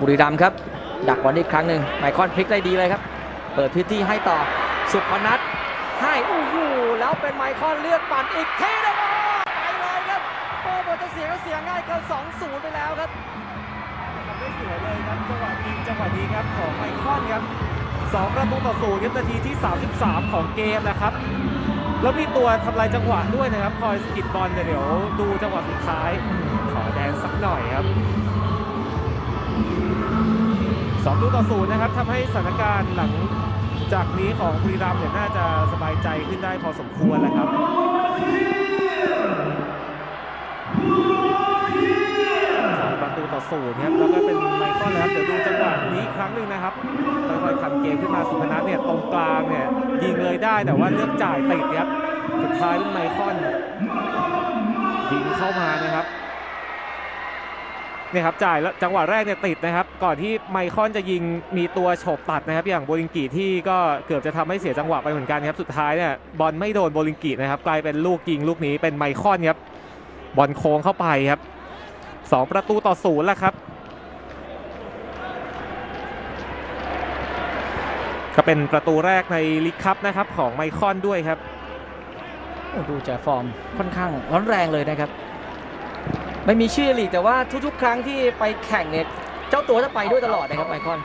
บุรีรัมย์ครับ ดักบอลอีกครั้งหนึ่งไมคอนพลิกได้ดีเลยครับ เปิดพื้นที่ให้ต่อสุพนัทให้โอ้โหแล้วเป็นไมคอนเลือกปั่นอีกทีนึงไปเลยครับโอ้บอลจะเสียก็เสียง่ายเกิน2-0 ไปแล้วครับทำได้สวยเลยครับจังหวะยิงจังหวะนี้ครับของไมคอนครับสองประตูต่อศูนย์ครับนาทีที่ 33 ของเกมนะครับ แล้วมีตัวทำลายจังหวะด้วยนะครับ คอยสกิดบอลเดี๋ยวดูจังหวะสุดท้าย ขอแดงสักหน่อยครับ สองประตูต่อศูนย์นะครับทำให้สถานการณ์หลังจากนี้ของบุรีรัมย์เนี่ยน่าจะสบายใจขึ้นได้พอสมควรแล้วครับสองประตูต่อศูนย์ครับแล้วก็เป็นไมคอนนะครับเดี๋ยวดูจังหวะนี้ครั้งหนึ่งนะครับค่อยๆทำเกมขึ้นมาสุพนัทเนี่ยตรงกลางเนี่ยยิงเลยได้แต่ว่าเลือกจ่ายติดครับสุดท้ายเป็นไมคอนยิงเข้ามานะครับ เนี่ยครับจ่ายแล้วจังหวะแรกเนี่ยติดนะครับ ก่อนที่ไมคอนจะยิงมีตัวฉบตัดนะครับ อย่างโบลิงกีที่ก็เกือบจะทำให้เสียจังหวะไปเหมือนกันครับสุดท้ายเนี่ยบอลไม่โดนโบลิงกีนะครับกลายเป็นลูกยิงลูกนี้เป็นไมคอนครับบอลโค้งเข้าไปครับสองประตูต่อศูนย์แล้วครับ ก็เป็นประตูแรกในลีกคัพนะครับของไมคอนด้วยครับดูจากฟอร์มค่อนข้างร้อนแรงเลยนะครับ ไม่มีชื่อลีกแต่ว่าทุกๆ ครั้งที่ไปแข่งเนี่ยเจ้าตัวจะไปด้วยตลอดนะครับไมคอน